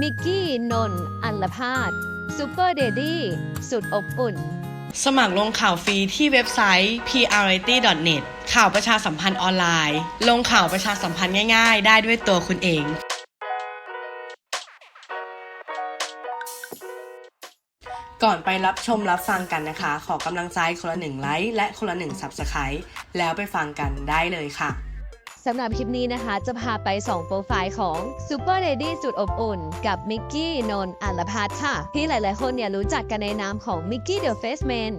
มิกกี้ นนท์อัลลพาดซูเปอร์เดดี้ สุดอบอุ่น สมัครลงข่าวฟรีที่เว็บไซต์ prity.net ข่าวประชาสัมพันธ์ออนไลน์ ลงข่าวประชาสัมพันธ์ง่ายๆ ได้ด้วยตัวคุณเองก่อนไปรับชมรับฟังกันนะคะ ขอกำลังใจคนละหนึ่งไลค์และคนละหนึ่ง Subscribe แล้วไปฟังกันได้เลยค่ะ สำหรับคลิปนี้นะคะ จะพาไปส่องโปรไฟล์ของ Super Lady สุดอบอุ่น กับมิกกี้นนท์อัลลพัทค่ะ ที่หลายๆ คนเนี่ยรู้จักกันในนามของมิกกี้เดอะเฟสแมน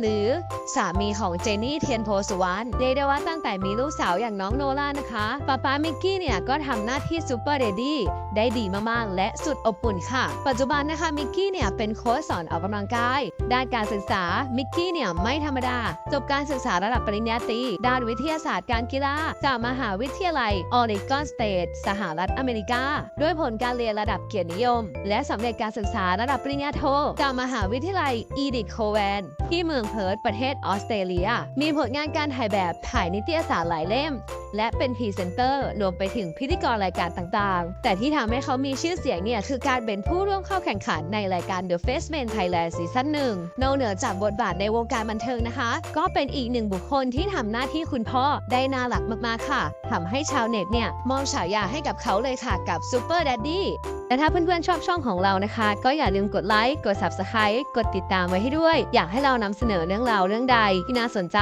หรือสามีของเจนนี่เทียนโพสุวรรณเรียกได้ว่าตั้งแต่มีลูกสาวอย่างน้องโนล่านะคะป้าป้ามิกกี้เนี่ยก็ทำหน้าที่ Super Lady ได้ดีมากๆ และสุดอบอุ่นค่ะ ปัจจุบันนะคะมิกกี้เนี่ยเป็นโค้ชสอนออกกำลังกายด้านการศึกษามิกกี้เนี่ยไม่ธรรมดา จบการศึกษาระดับปริญญาตรีด้านวิทยาศาสตร์การกีฬาจากมหาวิทยาลัยออริกอนสเตทสหรัฐอเมริกา ด้วยผลการเรียนระดับเกียรตินิยม และสำเร็จการศึกษาระดับปริญญาโทจากมหาวิทยาลัยอีดิทโคแวนที่เมืองเพิร์ธประเทศออสเตรเลีย มีผลงานการถ่ายแบบถ่ายนิตยสารหลายเล่มและเป็นพรีเซนเตอร์รวมไปถึงพิธีกรรายการต่างๆ แต่ที่ทำให้เขามีชื่อเสียงเนี่ยคือการเป็นผู้ร่วมเข้าแข่งขันในรายการ The Face Man Thailand ซีซั่นหนึ่งนอกเหนือจากบทบาทในวงการบันเทิงนะคะ ก็เป็นอีกหนึ่งบุคคลที่ทำหน้าที่คุณพ่อได้น่ารักมากๆค่ะทำให้ชาวเน็ตเนี่ยมองฉายาให้กับเขาเลยค่ะกับ Super Daddy และถ้าเพื่อนๆชอบช่องของเรานะคะ ก็อย่าลืมกดไลค์ กด Subscribe กดติดตามไว้ให้ด้วย อยากให้เรานำเสนอเรื่องราวเรื่องใดที่น่าสนใจ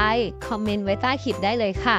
คอมเมนต์ไว้ใต้คลิปได้เลยค่ะ